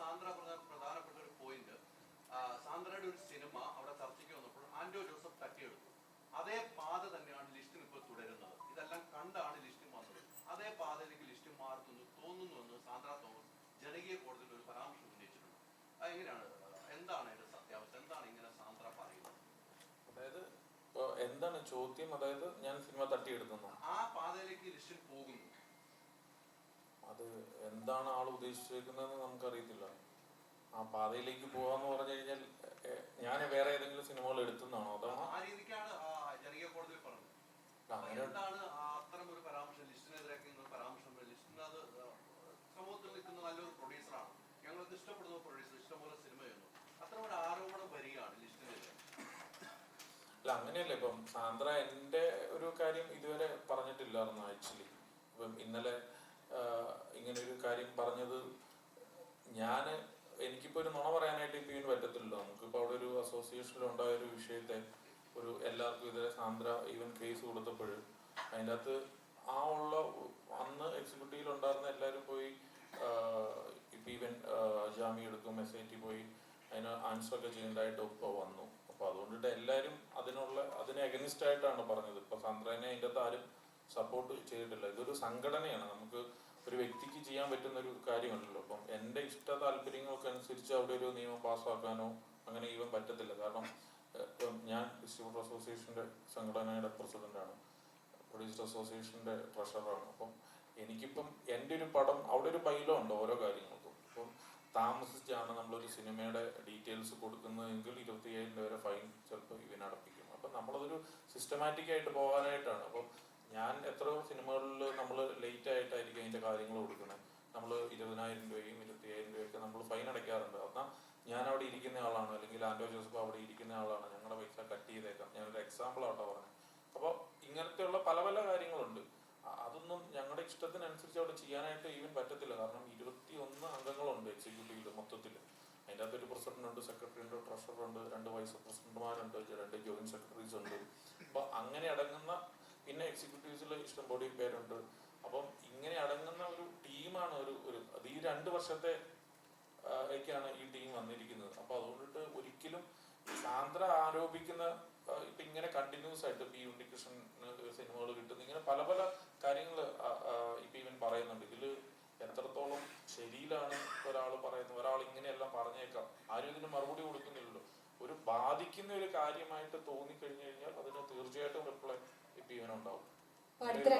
സാന്ദ്ര പറഞ്ഞ പ്രധാനപ്പെട്ട ഒരു പോയിന്റ് സാന്ദ്രയുടെ ഒരു സിനിമ അവിടെ ചർച്ചയ്ക്ക് വന്നപ്പോൾ ആന്റോ ജോസഫ് തട്ടിയെടുത്തു. അതേ പാത തന്നെയാണ് ലിസ്റ്റിന് ഇപ്പോൾ തുടരുന്നത്. ഇതെല്ലാം കണ്ടാണ് ലിസ്റ്റിൻ വന്നത്. അതേ പാതയിലേക്ക് ലിസ്റ്റിൻ മാറുന്നു തോന്നുന്നു എന്ന് സാന്ദ്ര തോമസ് ജനകീയ കോടതിയിൽ ഒരു പരാമർശം ഉന്നയിച്ചിട്ടുണ്ട്. എങ്ങനെയാണ്? എന്താണ് അതിന്റെ സത്യാവസ്ഥ? എന്താണ് ഇങ്ങനെ സാന്ദ്ര പറയുന്നത്? അതായത് എന്താണ് ചോദ്യം? അതായത് ഞാൻ സിനിമ തട്ടിയെടുക്കുന്നു. ആ പാതയിലേക്ക് ലിസ്റ്റിൻ പോകുന്നു. എന്താണ് ആൾ ഉദ്ദേശിച്ചേക്കുന്നതെന്ന് നമുക്കറിയത്തില്ല. ആ പാതയിലേക്ക് പോവാന്ന് പറഞ്ഞു കഴിഞ്ഞാൽ ഞാൻ വേറെ ഏതെങ്കിലും സിനിമകൾ എടുത്തുന്നാണോ അതാണ് സമൂഹത്തിൽ നിൽക്കുന്ന നല്ലൊരു പ്രൊഡ്യൂസറാണ് ഞങ്ങൾക്ക് ഇഷ്ടപ്പെടുന്ന പ്രൊഡ്യൂസർ ഇഷ്ടംപോലെ സിനിമ ചെയ്യുന്നു. അത്തരം ഒരു ആരോപണം വരികയാണ് ലിസ്റ്റിനെതിരെ. അല്ല അങ്ങനെയല്ല. ഇപ്പം സാന്ദ്ര എന്റെ ഒരു കാര്യം ഇതുവരെ പറഞ്ഞിട്ടില്ലായിരുന്നു ആക്ച്വലി. ഇപ്പം ഇന്നലെ ആഹ്, ഇങ്ങനെ ഒരു കാര്യം പറഞ്ഞത് ഞാൻ എനിക്കിപ്പോൾ ഒരു നുണ പറയാനായിട്ട് ഇപ്പം ഇതിന് പറ്റത്തില്ലല്ലോ. നമുക്കിപ്പോൾ അവിടെ ഒരു അസോസിയേഷനിൽ ഉണ്ടായ ഒരു വിഷയത്തെ ഒരു എല്ലാവർക്കും ഇതേ സാന്ദ്ര ഈവൻ കേസ് കൊടുത്തപ്പോൾ അതിന്റെ അകത്ത് ആ ഉള്ള അന്ന് എക്സിക്യൂട്ടീവിൽ ഉണ്ടായിരുന്ന എല്ലാവരും പോയി ഇപ്പൊ ഇപ്പം ഈവൻ ജാമ്യം എടുക്കും എസ് ഐ ടി പോയി അതിന് ആൻസർ ഒക്കെ ചെയ്യേണ്ടതായിട്ട് ഇപ്പോൾ വന്നു. അപ്പോൾ അതുകൊണ്ടിട്ട് എല്ലാവരും അതിനുള്ള അതിനെ അഗനിസ്റ്റ് ആയിട്ടാണ് പറഞ്ഞത്. അകത്ത് ആരും സപ്പോർട്ട് ചെയ്തിട്ടില്ല. ഇതൊരു സംഘടനയാണ്. നമുക്ക് ഒരു വ്യക്തിക്ക് ചെയ്യാൻ പറ്റുന്ന ഒരു കാര്യമല്ലല്ലോ അപ്പം എന്റെ ഇഷ്ട താല്പര്യങ്ങൾക്ക് അനുസരിച്ച് അവിടെ ഒരു നിയമം പാസ്സാക്കാനോ അങ്ങനെ ഈവൻ പറ്റത്തില്ല. കാരണം ഞാൻ ഡിസ്ട്രിബ്യൂട്ടർ അസോസിയേഷന്റെ സംഘടനയുടെ പ്രസിഡന്റാണ് പ്രൊഡ്യൂസർ അസോസിയേഷന്റെ ട്രഷറാണ് അപ്പം എനിക്കിപ്പം എന്റെ ഒരു പടം അവിടെ ഒരു പൈലോ ഉണ്ട് ഓരോ കാര്യങ്ങൾക്കും. ഇപ്പം താമസിച്ചാണ് നമ്മളൊരു സിനിമയുടെ ഡീറ്റെയിൽസ് കൊടുക്കുന്നതെങ്കിൽ ഇരുപത്തി അയ്യായിരം ഫൈൻ ചിലപ്പോൾ ഇവനടപ്പിക്കും. അപ്പം നമ്മളതൊരു സിസ്റ്റമാറ്റിക് ആയിട്ട് പോകാനായിട്ടാണ്. അപ്പം ഞാൻ എത്രയോ സിനിമകളിൽ നമ്മൾ ലേറ്റ് ആയിട്ടായിരിക്കും അതിന്റെ കാര്യങ്ങൾ കൊടുക്കുന്നത് നമ്മൾ ഇരുപതിനായിരം രൂപയും ഇരുപത്തി അയ്യായിരം രൂപയൊക്കെ നമ്മൾ ഫൈൻ അടയ്ക്കാറുണ്ട്. എന്നാൽ ഞാൻ അവിടെ ഇരിക്കുന്ന ആളാണ് അല്ലെങ്കിൽ ആൻഡോ ജോസഫ് അവിടെ ഇരിക്കുന്ന ആളാണ് ഞങ്ങളുടെ പൈസ കട്ട് ചെയ്തേക്കാം. ഞാനൊരു എക്സാമ്പിൾ ആട്ടോ പറഞ്ഞത് അപ്പോൾ ഇങ്ങനത്തെയുള്ള പല പല കാര്യങ്ങളുണ്ട്. അതൊന്നും ഞങ്ങളുടെ ഇഷ്ടത്തിനനുസരിച്ച് അവിടെ ചെയ്യാനായിട്ട് ഈവൻ പറ്റത്തില്ല. കാരണം ഇരുപത്തി ഒന്ന് അംഗങ്ങളുണ്ട് എക്സിക്യൂട്ടീവിൽ മൊത്തത്തിൽ അതിന്റെ അകത്തൊരു പ്രസിഡന്റ് ഉണ്ട് സെക്രട്ടറി ഉണ്ട് ട്രഷറർ ഉണ്ട് രണ്ട് വൈസ് പ്രസിഡന്റുമാരുണ്ട് രണ്ട് ജോയിന്റ് സെക്രട്ടറീസ് ഉണ്ട് അപ്പോൾ അങ്ങനെ അടങ്ങുന്ന പിന്നെ എക്സിക്യൂട്ടീവ്സിൽ ഇഷ്ടംപോലെ പേരുണ്ട്. അപ്പം ഇങ്ങനെ അടങ്ങുന്ന ഒരു ടീമാണ് ഒരു ഒരു അത് ഈ രണ്ട് വർഷത്തെ ാണ് ഈ ടീം വന്നിരിക്കുന്നത്. അപ്പൊ അതുകൊണ്ടിട്ട് ഒരിക്കലും സാന്ദ്ര ആരോപിക്കുന്ന ഇപ്പൊ ഇങ്ങനെ കണ്ടിന്യൂസ് ആയിട്ട് പി ഈ ഉണ്ണികൃഷ്ണൻ സിനിമകൾ കിട്ടുന്ന ഇങ്ങനെ പല പല കാര്യങ്ങൾ ഇപ്പൊ ഇവൻ പറയുന്നുണ്ട്. ഇതിൽ എത്രത്തോളം ശരിയിലാണ് ഒരാൾ പറയുന്നത്? ഒരാൾ ഇങ്ങനെയെല്ലാം പറഞ്ഞേക്കാം. ആരും ഇതിന് മറുപടി കൊടുക്കുന്നില്ലല്ലോ. ഒരു ബാധിക്കുന്ന ഒരു കാര്യമായിട്ട് തോന്നിക്കഴിഞ്ഞു കഴിഞ്ഞാൽ അതിന് തീർച്ചയായിട്ടും റിപ്ലൈ ഇപ്പൊ